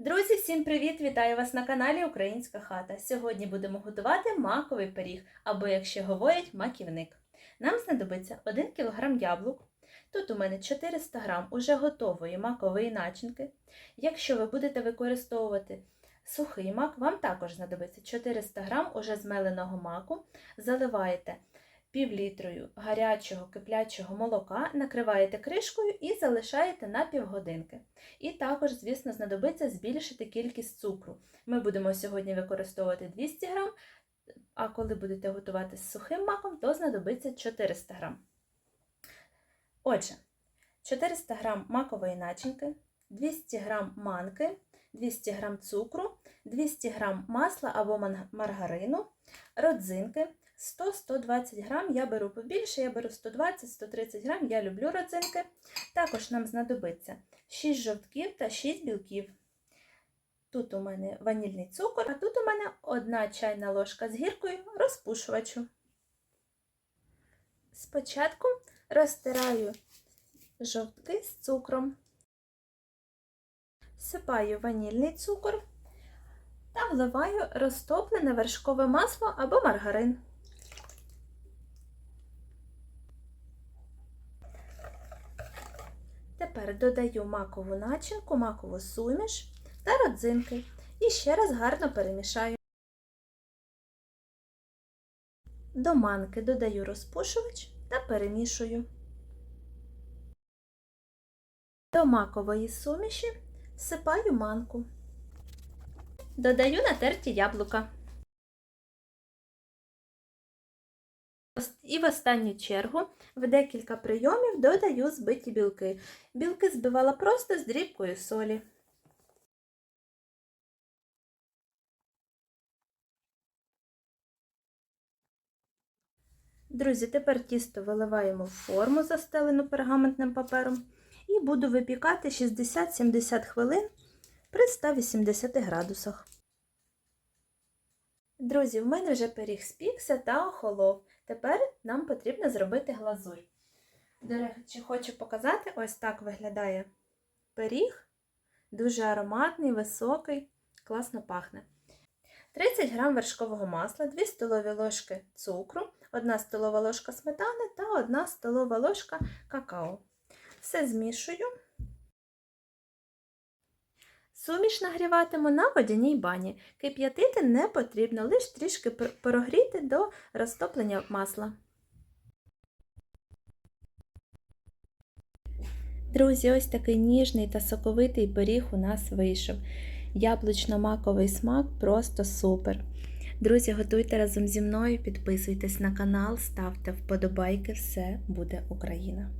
Друзі, всім привіт! Вітаю вас на каналі Українська хата. Сьогодні будемо готувати маковий пиріг, або, якщо говорять, маківник. Нам знадобиться 1 кг яблук. Тут у мене 400 г уже готової макової начинки. Якщо ви будете використовувати сухий мак, вам також знадобиться 400 г уже змеленого маку. Заливаєте півлітрою гарячого киплячого молока, накриваєте кришкою і залишаєте на півгодинки. І також, звісно, знадобиться збільшити кількість цукру. Ми будемо сьогодні використовувати 200 г, а коли будете готувати з сухим маком, то знадобиться 400 г. Отже, 400 г макової начинки, 200 г манки, 200 г цукру, 200 г масла або маргарину, родзинки. 100-120 грам, я беру побільше, я беру 120-130 грам, я люблю родзинки. Також нам знадобиться 6 жовтків та 6 білків. Тут у мене ванільний цукор, а тут у мене 1 чайна ложка з гіркою розпушувачу. Спочатку розтираю жовтки з цукром, всипаю ванільний цукор вливаю розтоплене вершкове масло або маргарин. Тепер додаю макову начинку, макову суміш та родзинки і ще раз гарно перемішаю. До манки додаю розпушувач та перемішую. До макової суміші всипаю манку. Додаю натерті яблука. І в останню чергу в декілька прийомів додаю збиті білки. Білки збивала просто з дрібкою солі. Друзі, тепер тісто виливаємо в форму, застелену пергаментним папером, і буду випікати 60-70 хвилин при 180 градусах. Друзі, в мене вже пиріг спікся та охолов. Тепер нам потрібно зробити глазурь. До речі, хочу показати, ось так виглядає пиріг. Дуже ароматний, високий, класно пахне. 30 г вершкового масла, 2 столові ложки цукру, 1 столова ложка сметани та 1 столова ложка какао. Все змішую. Суміш нагріватиму на водяній бані. Кип'ятити не потрібно, лише трішки прогріти до розтоплення масла. Друзі, ось такий ніжний та соковитий пиріг у нас вийшов. Яблучно-маковий смак просто супер. Друзі, готуйте разом зі мною, підписуйтесь на канал, ставте вподобайки, все буде Україна!